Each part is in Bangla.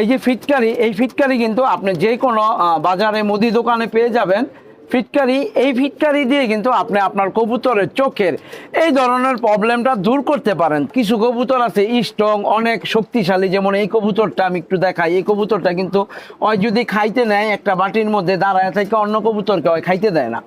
এই যে ফিটকারি, এই ফিটকারি কিন্তু আপনি যে কোনো বাজারে মুদি দোকানে পেয়ে যাবেন। ফিটকারি, এই ফিটকারি দিয়ে কিন্তু আপনি আপনার কবুতরের চোখের এই ধরনের প্রবলেমটা দূর করতে পারেন। কিছু কবুতর আছে স্ট্রং অনেক শক্তিশালী, যেমন এই কবুতরটা আমি একটু দেখাই। এই কবুতরটা কিন্তু ওই যদি খাইতে নেয়, একটা বাটির মধ্যে দাঁড়ায় থেকে অন্য কবুতরকে ওই খাইতে দেয় না।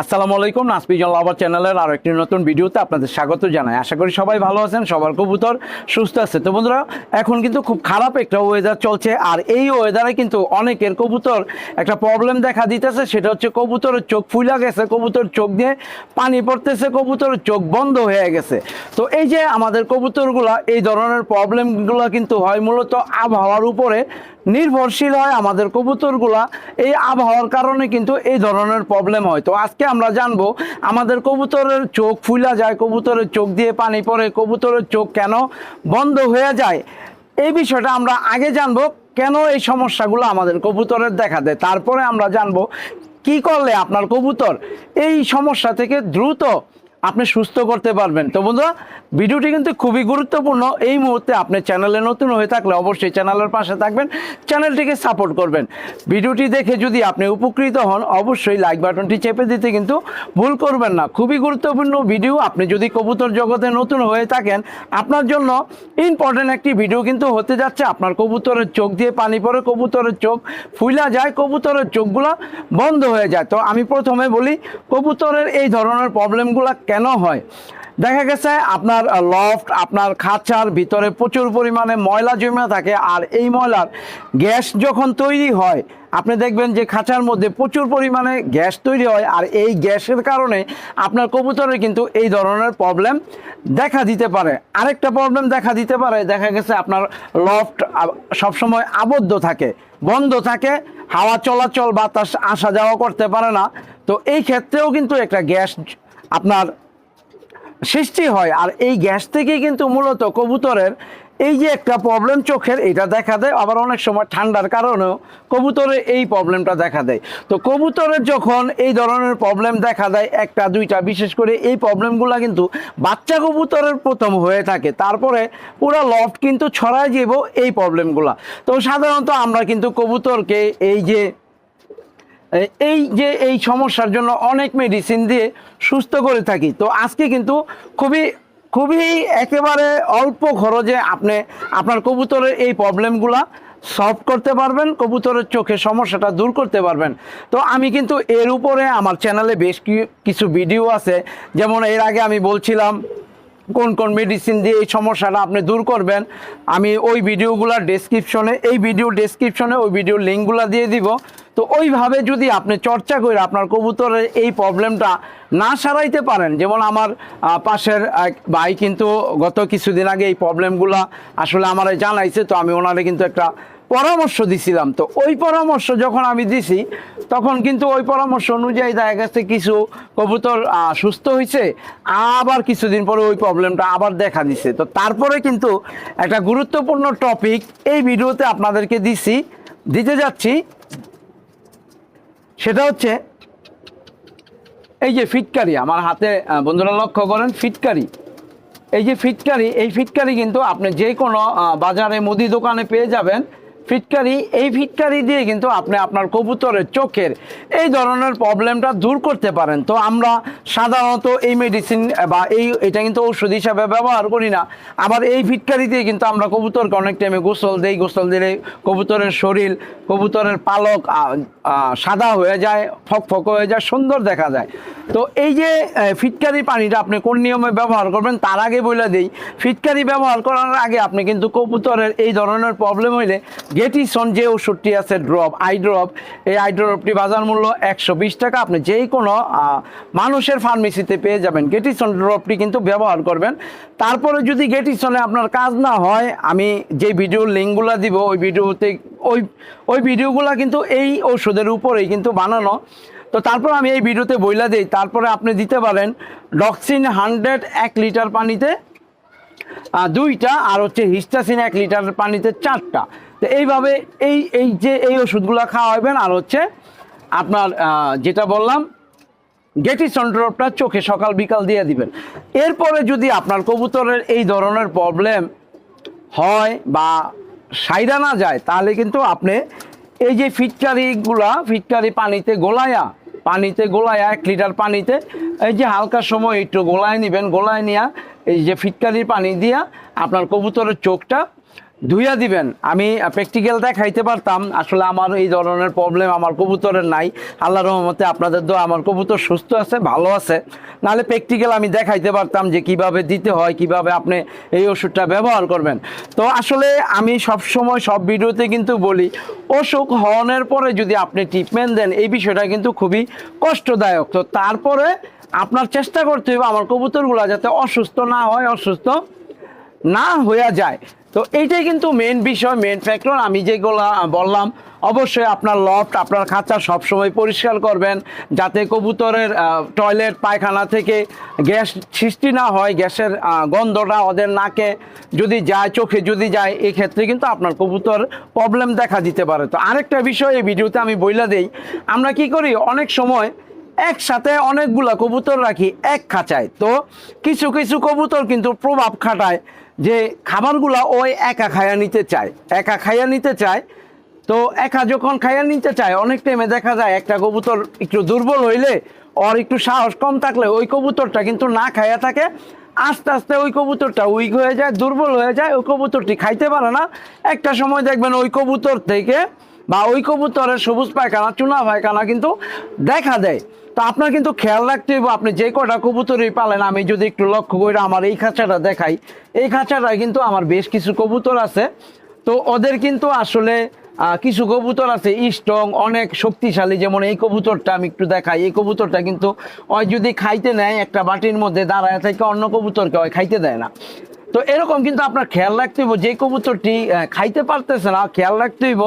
আসসালামু আলাইকুম নাসপিজন লাভার চ্যানেলের আরও একটি নতুন ভিডিওতে আপনাদের স্বাগত জানাই। আশা করি সবাই ভালো আছেন, সবার কবুতর সুস্থ আছে। তো বন্ধুরা, এখন কিন্তু খুব খারাপ একটা ওয়েদার চলছে, আর এই ওয়েদারে কিন্তু অনেকের কবুতর একটা প্রবলেম দেখা দিতেছে, সেটা হচ্ছে কবুতরের চোখ ফুলা গেছে, কবুতর চোখ দিয়ে পানি পড়তেছে, কবুতরের চোখ বন্ধ হয়ে গেছে। তো এই যে আমাদের কবুতরগুলা, এই ধরনের প্রবলেমগুলো কিন্তু হয় মূলত আবহাওয়ার উপরে। নির্ভরশীল হয় আমাদের কবুতরগুলা। এই আবহাওয়ার কারণে কিন্তু এই ধরনের প্রবলেম হয়। তো আজকে আমরা জানব, আমাদের কবুতরের চোখ ফুলা যায়, কবুতরের চোখ দিয়ে পানি পড়ে, কবুতরের চোখ কেন বন্ধ হয়ে যায়? এই বিষয়টা আমরা আগে জানব, কেন এই সমস্যাগুলো আমাদের কবুতরের দেখা দেয়? তারপরে আমরা জানব, কি করলে আপনার কবুতর এই সমস্যা থেকে দ্রুত আপনি সুস্থ করতে পারবেন। তো বন্ধুরা, ভিডিওটি কিন্তু খুবই গুরুত্বপূর্ণ। এই মুহূর্তে আপনি চ্যানেলে নতুন হয়ে থাকলে অবশ্যই চ্যানেলের পাশে থাকবেন, চ্যানেলটিকে সাপোর্ট করবেন। ভিডিওটি দেখে যদি আপনি উপকৃত হন, অবশ্যই লাইক বাটনটি চেপে দিতে কিন্তু ভুল করবেন না। খুবই গুরুত্বপূর্ণ ভিডিও। আপনি যদি কবুতর জগতে নতুন হয়ে থাকেন, আপনার জন্য ইম্পর্টেন্ট একটি ভিডিও কিন্তু হতে যাচ্ছে। আপনার কবুতরের চোখ দিয়ে পানি পড়ে, কবুতরের চোখ ফুইলা যায়, কবুতরের চোখগুলো বন্ধ হয়ে যায়। তো আমি প্রথমে বলি, কবুতরের এই ধরনের প্রবলেমগুলো কেন হয়? দেখা গেছে আপনার লফট আপনার খাঁচার ভিতরে প্রচুর পরিমাণে ময়লা জমে থাকে আর এই ময়লার গ্যাস যখন তৈরি হয়, আপনি দেখবেন যে খাঁচার মধ্যে প্রচুর পরিমাণে গ্যাস তৈরি হয় আর এই গ্যাসের কারণে আপনার কবুতরের কিন্তু এই ধরনের প্রবলেম দেখা দিতে পারে। আরেকটা প্রবলেম দেখা দিতে পারে, দেখা গেছে আপনার লফট সবসময় আবদ্ধ থাকে, বন্ধ থাকে, হাওয়া চলাচল, বাতাস আসা যাওয়া করতে পারে না। তো এই ক্ষেত্রেও কিন্তু একটা গ্যাস আপনার সৃষ্টি হয়। আর এই গ্যাস থেকে কিন্তু মূলত কবুতরের এই যে একটা প্রবলেম চোখের, এটা দেখা দেয়। আবার অনেক সময় ঠান্ডার কারণেও কবুতরের এই প্রবলেমটা দেখা দেয়। তো কবুতরের যখন এই ধরনের প্রবলেম দেখা দেয়, একটা, দুইটা, বিশেষ করে এই প্রবলেমগুলো কিন্তু বাচ্চা কবুতরের প্রথম হয়ে থাকে। তারপরে পুরো লফট কিন্তু ছড়ায় যাব এই প্রবলেমগুলো তো সাধারণত আমরা কিন্তু কবুতরকে এই যে এই যে এই সমস্যার জন্য অনেক মেডিসিন দিয়ে সুস্থ করে থাকি। তো আজকে কিন্তু খুবই খুবই একেবারে অল্প খরচে আপনি, আপনার কবুতরের এই প্রবলেমগুলা সলভ করতে পারবেন, কবুতরের চোখে সমস্যাটা দূর করতে পারবেন। তো আমি কিন্তু এর উপরে আমার চ্যানেলে বেশ কিছু ভিডিও আছে। যেমন এর আগে আমি বলছিলাম কোন কোন মেডিসিন দিয়ে এই সমস্যাটা আপনি দূর করবেন। আমি ওই ভিডিওগুলো ডেসক্রিপশনে এই ভিডিও ডেসক্রিপশনে ওই ভিডিও লিঙ্কগুলো দিয়ে দিব। তো ওইভাবে যদি আপনি চর্চা করে আপনার কবুতরের এই প্রবলেমটা না সারাইতে পারেন, যেমন আমার পাশের এক ভাই কিন্তু গত কিছুদিন আগে এই প্রবলেমগুলো আসলে আমারে জানাইছে, তো আমি ওনারে কিন্তু একটা পরামর্শ দিছিলাম। তো ওই পরামর্শ যখন আমি দিছি, তখন কিন্তু ওই পরামর্শ অনুযায়ী দেখা গেছে কিছু কবুতর সুস্থ হয়েছে আবার কিছুদিন পরে ওই প্রবলেমটা আবার দেখা দিছে। তো তারপরে কিন্তু একটা গুরুত্বপূর্ণ টপিক এই ভিডিওতে আপনাদেরকে দিছি, দিতে যাচ্ছি। সেটা হচ্ছে এই যে ফিটকারি, আমার হাতে বন্ধুরা লক্ষ্য করেন, ফিটকারি। এই যে ফিটকারি, এই ফিটকারি কিন্তু আপনি যে কোনো বাজারে মুদি দোকানে পেয়ে যাবেন। ফিটকারি, এই ফিটকারি দিয়ে কিন্তু আপনি আপনার কবুতরের চোখের এই ধরনের প্রবলেমটা দূর করতে পারেন। তো আমরা সাধারণত এই মেডিসিন বা এই, এটা কিন্তু ঔষধ হিসাবে ব্যবহার করি না। আবার এই ফিটকারি দিয়ে কিন্তু আমরা কবুতরকে অনেক টাইমে গোসল দিই। গোসল দিলে কবুতরের শরীর, কবুতরের পালক সাদা হয়ে যায় ফকফক হয়ে যায়, সুন্দর দেখা যায়। তো এই যে ফিটকারি পানিটা আপনি কোন নিয়মে ব্যবহার করবেন তার আগে বলে দিই। ফিটকারি ব্যবহার করার আগে আপনি কিন্তু কবুতরের এই ধরনের প্রবলেম হইলে গেটিসন যে ওষুধটি আছে ড্রপ, আই ড্রপ। এই আই ড্রপটি বাজার মূল্য একশো বিশ টাকা। আপনি যেই কোনো মানুষের ফার্মেসিতে পেয়ে যাবেন। গেটিসন ড্রপটি কিন্তু ব্যবহার করবেন। তারপরে যদি গেটিসনে আপনার কাজ না হয়, আমি যে ভিডিও লিঙ্কগুলো দিব, ওই ভিডিওতে, ওই ওই ভিডিওগুলো কিন্তু এই ওষুধের উপরেই কিন্তু বানানো। তো তারপর আমি এই ভিডিওতে বইলা দিই। তারপরে আপনি দিতে পারেন ডক্সিন হান্ড্রেড এক লিটার পানিতে দুইটা, আর হচ্ছে হিস্টাসিন এক লিটার পানিতে চারটা। তো এইভাবে এই এই যে এই ওষুধগুলো খাওয়া খাওয়াবেন আর হচ্ছে আপনার যেটা বললাম গেটিসন ড্রপটা চোখে সকাল বিকাল দিয়ে দিবেন। এরপরে যদি আপনার কবুতরের এই ধরনের প্রবলেম হয় বা সাইরা না যায়, তাহলে কিন্তু আপনি এই যে ফিটকারিগুলা, ফিটকারি পানিতে গোলায়া পানিতে গোলায়া, এক লিটার পানিতে, এই যে হালকা সময় একটু গোলায় নেবেন, গোলায় নিয়ে এই যে ফিটকারির পানি দিয়া আপনার কবুতরের চোখটা ধুইয়া দিবেন। আমি প্র্যাকটিক্যাল দেখাইতে পারতাম। আসলে আমার এই ধরনের প্রবলেম আমার কবুতরের নাই। আল্লাহ রহমতে আপনাদের তো আমার কবুতর সুস্থ আছে, ভালো আছে। নাহলে প্র্যাকটিক্যাল আমি দেখাইতে পারতাম যে কীভাবে দিতে হয়, কীভাবে আপনি এই ওষুধটা ব্যবহার করবেন। তো আসলে আমি সব সময় সব ভিডিওতে কিন্তু বলি, অসুখ হওয়ার পরে যদি আপনি ট্রিটমেন্ট দেন, এই বিষয়টা কিন্তু খুবই কষ্টদায়ক। তো তারপরে আপনার চেষ্টা করতে হবে আমার কবুতরগুলো যাতে অসুস্থ না হয়, অসুস্থ না হয়ে যায়। তো এইটাই কিন্তু মেন বিষয় মেন ফ্যাক্টর আমি যেগুলো বললাম, অবশ্যই আপনার লফট আপনার খাঁচা সবসময় পরিষ্কার করবেন যাতে কবুতরের টয়লেট পায়খানা থেকে গ্যাস সৃষ্টি না হয়, গ্যাসের গন্ধটা ওদের নাকে যদি যায়, চোখে যদি যায় এই ক্ষেত্রে কিন্তু আপনার কবুতর প্রবলেম দেখা দিতে পারে। তো আরেকটা বিষয় এই ভিডিওতে আমি বইলা দেই, আমরা কি করি, অনেক সময় একসাথে অনেকগুলা কবুতর রাখি এক খাঁচায়। তো কিছু কিছু কবুতর কিন্তু প্রভাব খাটায় যে খাবারগুলা ওই একা খায়া নিতে চায়, একা খাইয়া নিতে চায়, তো একা যখন খাইয়া নিতে চায়, অনেক টাইমে দেখা যায় একটা কবুতর একটু দুর্বল হইলে ওর একটু সাহস কম থাকলে ওই কবুতরটা কিন্তু না খাইয়া থাকে। আস্তে আস্তে ওই কবুতরটা উইক হয়ে যায়, দুর্বল হয়ে যায়, ওই কবুতরটি খাইতে পারে না। একটা সময় দেখবেন ওই কবুতর থেকে বা ওই কবুতরের সবুজ পায়খানা, চুনা পায়খানা কিন্তু দেখা দেয়। তো আপনার কিন্তু খেয়াল রাখতে হবে আপনি যে কটা কবুতরই পালেন, আমি যদি একটু লক্ষ্য করে আমার এই খাঁচাটা দেখাই। এই খাঁচাটা কিন্তু আমার বেশ কিছু কবুতর আছে। তো ওদের কিন্তু আসলে কিছু কবুতর আছে স্ট্রং অনেক শক্তিশালী, যেমন এই কবুতরটা আমি একটু দেখাই। এই কবুতরটা কিন্তু ওই যদি খাইতে নেয়, একটা বাটির মধ্যে দাঁড়ায় থেকে অন্য কবুতরকে ওই খাইতে দেয় না। তো এরকম কিন্তু আপনার খেয়াল রাখতে হইব, যে কবুতরটি খাইতে পারতেছে না, খেয়াল রাখতে হইব,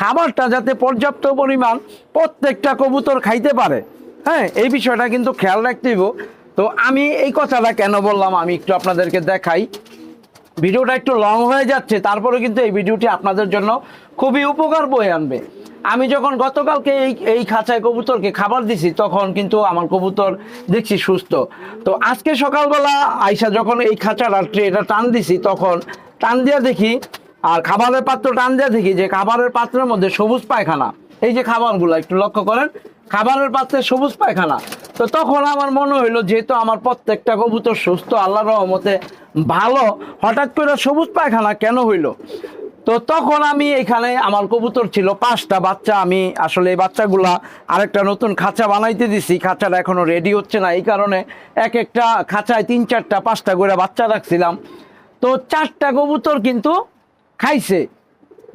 খাবারটা যাতে পর্যাপ্ত পরিমাণ প্রত্যেকটা কবুতর খাইতে পারে। হ্যাঁ এই বিষয়টা কিন্তু খেয়াল রাখতে হইব। তো আমি এই কথাটা কেন বললাম আমি একটু আপনাদেরকে দেখাই। ভিডিওটা একটু লং হয়ে যাচ্ছে তারপরে কিন্তু এই ভিডিওটি আপনাদের জন্য খুবই উপকার বয়ে আনবে। আমি যখন গতকালকে এই এই খাঁচায় কবুতরকে খাবার দিছি, তখন কিন্তু আমার কবুতর দেখছি সুস্থ। তো আজকে সকালবেলা আইসা যখন এই খাঁচাটা ট্রেটা টান দিছি, তখন টান দিয়ে দেখি, আর খাবারের পাত্র টান দিয়ে দেখি যে খাবারের পাত্রের মধ্যে সবুজ পায়খানা। এই যে খাবারগুলো, একটু লক্ষ্য করেন খাবারের পাত্রে সবুজ পায়খানা। তো তখন আমার মনে হইল, যেহেতু আমার প্রত্যেকটা কবুতর সুস্থ আল্লাহ রহমতে ভালো, হঠাৎ করে সবুজ পায়খানা কেন হইল? তো তখন আমি এখানে, আমার কবুতর ছিল পাঁচটা বাচ্চা, আমি আসলে এই বাচ্চাগুলা আরেকটা নতুন খাঁচা বানাইতে দিছি। খাঁচাটা এখনও রেডি হচ্ছে না, এই কারণে এক একটা খাঁচায় তিন চারটা, পাঁচটা করে বাচ্চা রাখছিলাম। তো চারটা কবুতর কিন্তু খাইছে।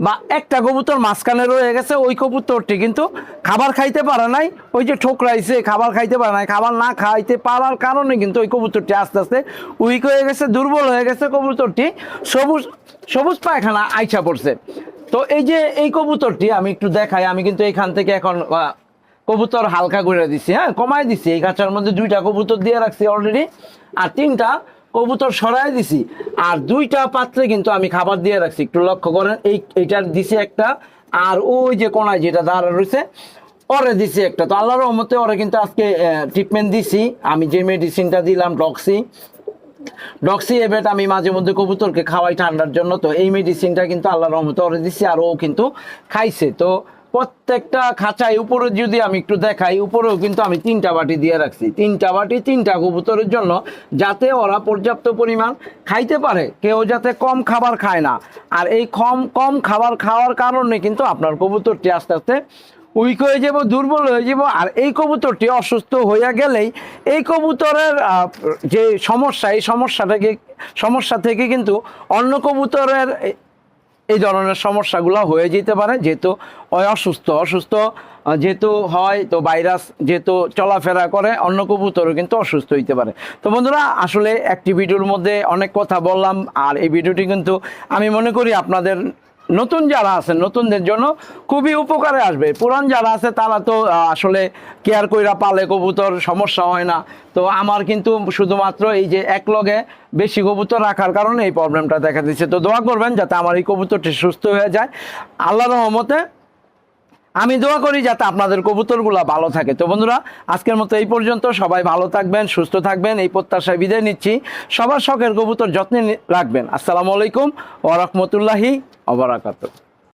বা একটা কবুতর মাঝখানে রয়ে গেছে, ওই কবুতরটি কিন্তু খাবার খাইতে পারে নাই। ওই যে ঠোকরাইছে খাবার খাইতে পারে নাই। খাবার না খাইতে পারার কারণে কিন্তু ওই কবুতরটি আস্তে আস্তে উইক হয়ে গেছে, দুর্বল হয়ে গেছে কবুতরটি। সবুজ সবুজ পায়খানা আইসা পড়ছে। তো এই যে এই কবুতরটি আমি একটু দেখাই, আমি কিন্তু এখান থেকে এখন কবুতর হালকা করে দিছি হ্যাঁ কমাই দিছি। এই গাছার মধ্যে দুইটা কবুতর দিয়ে রাখছি অলরেডি আর তিনটা কবুতর সরাই দিছি। আর দুইটা পাত্রে কিন্তু আমি খাবার দিয়ে রাখছি। একটু লক্ষ্য করেন, এই, এইটার দিছি একটা, আর ওই যে কোনায় যেটা দাঁড়া রয়েছে, ওরে দিছি একটা। তো আল্লাহর রহমতে ওরে কিন্তু আজকে ট্রিটমেন্ট দিছি। আমি যে মেডিসিনটা দিলাম ডক্সি ডক্সি এবেট আমি মাঝে মধ্যে কবুতরকে খাওয়াই ঠান্ডার জন্য। তো এই মেডিসিনটা কিন্তু আল্লাহর রহমতে ওরে দিছি, আর ও কিন্তু খাইছে। তো প্রত্যেকটা খাঁচায় উপরে যদি আমি একটু দেখাই, উপরেও কিন্তু আমি তিনটা বাটি দিয়ে রাখছি। তিনটা বাটি, তিনটা কবুতরের জন্য যাতে ওরা পর্যাপ্ত পরিমাণ খাইতে পারে। কেউ যাতে কম খাবার খায় না। আর এই কম কম খাবার খাওয়ার কারণে কিন্তু আপনার কবুতরটি আস্তে আস্তে উইক হয়ে যাব, দুর্বল হয়ে যাব। আর এই কবুতরটি অসুস্থ হইয়া গেলেই এই কবুতরের যে সমস্যা, এই সমস্যাটাকে সমস্যা থেকে কিন্তু অন্য কবুতরের এই ধরনের সমস্যাগুলো হয়ে যেতে পারে, যেহেতু অসুস্থ। অসুস্থ যেহেতু হয় তো ভাইরাস, যেহেতু চলাফেরা করে, অন্য কবুতরও কিন্তু অসুস্থ হইতে পারে। তো বন্ধুরা, আসলে একটি ভিডিওর মধ্যে অনেক কথা বললাম, আর এই ভিডিওটি কিন্তু আমি মনে করি আপনাদের নতুন যারা আছেন, নতুনদের জন্য খুবই উপকারে আসবে। পুরান যারা আছে, তারা তো আসলে কেয়ার কইরা পালে কবুতর, সমস্যা হয় না। তো আমার কিন্তু শুধুমাত্র এই যে এক লগে বেশি কবুতর রাখার কারণে এই প্রবলেমটা দেখা দিচ্ছে। তো দোয়া করবেন যাতে আমার এই কবুতরটি সুস্থ হয়ে যায়। আল্লাহ রহমতে আমি দোয়া করি যাতে আপনাদের কবুতরগুলা ভালো থাকে। তো বন্ধুরা, আজকের মতো এই পর্যন্ত। সবাই ভালো থাকবেন, সুস্থ থাকবেন, এই প্রত্যাশায় বিদায় নিচ্ছি। সবার শখের কবুতর যত্নে রাখবেন। আসসালামু আলাইকুম ওরহমতুল্লাহি অবরাকাত